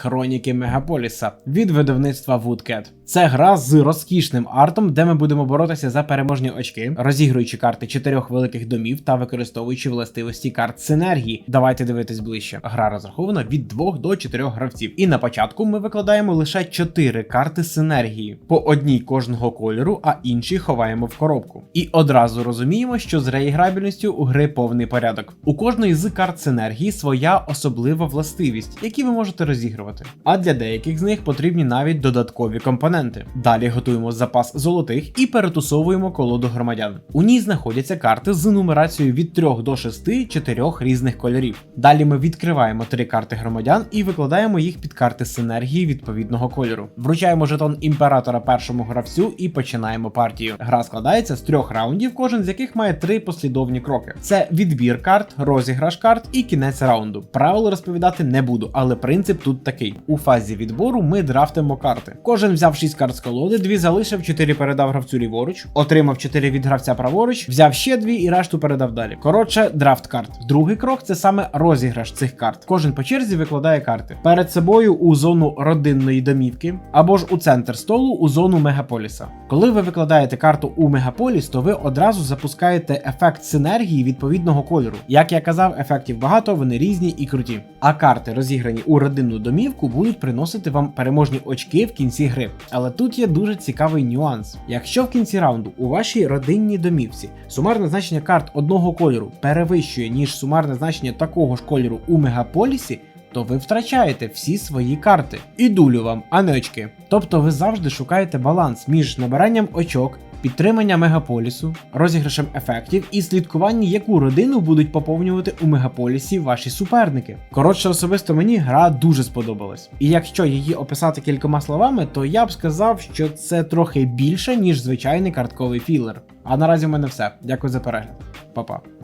Хроніки Мегаполіса від видавництва Woodcat. Це гра з розкішним артом, де ми будемо боротися за переможні очки, розігруючи карти чотирьох великих домів та використовуючи властивості карт синергії. Давайте дивитись ближче. Гра розрахована від 2 до 4 гравців. І на початку ми викладаємо лише 4 карти синергії, по одній кожного кольору, а інші ховаємо в коробку. І одразу розуміємо, що з реіграбільністю у гри повний порядок. У кожної з карт синергії своя особлива властивість, які ви можете розігрувати. А для деяких з них потрібні навіть додаткові компоненти. Далі готуємо запас золотих і перетусовуємо колоду громадян. У ній знаходяться карти з нумерацією від 3 до 6 чотирьох різних кольорів. Далі ми відкриваємо три карти громадян і викладаємо їх під карти синергії відповідного кольору. Вручаємо жетон імператора першому гравцю і починаємо партію. Гра складається з трьох раундів, кожен з яких має три послідовні кроки: це відбір карт, розіграш карт і кінець раунду. Правил розповідати не буду, але принцип тут такий: у фазі відбору ми драфтимо карти. Кожен взяв 6 карт з колоди, дві залишив, 4 передав гравцю ліворуч, отримав 4 від гравця праворуч, взяв ще дві і решту передав далі. Коротше, драфт карт. Другий крок це саме розіграш цих карт. Кожен по черзі викладає карти перед собою у зону родинної домівки або ж у центр столу у зону мегаполіса. Коли ви викладаєте карту у мегаполіс, то ви одразу запускаєте ефект синергії відповідного кольору. Як я казав, ефектів багато, вони різні і круті. А карти, розіграні у родинну домівку, будуть приносити вам переможні очки в кінці гри. Але тут є дуже цікавий нюанс. Якщо в кінці раунду у вашій родинній домівці сумарне значення карт одного кольору перевищує ніж сумарне значення такого ж кольору у мегаполісі, то ви втрачаєте всі свої карти. І дулю вам, а не очки. Тобто ви завжди шукаєте баланс між набиранням очок. Підтримання мегаполісу, розіграшем ефектів і слідкування, яку родину будуть поповнювати у мегаполісі ваші суперники. Коротше, особисто мені гра дуже сподобалась. І якщо її описати кількома словами, то я б сказав, що це трохи більше, ніж звичайний картковий філер. А наразі в мене все. Дякую за перегляд. Па-па.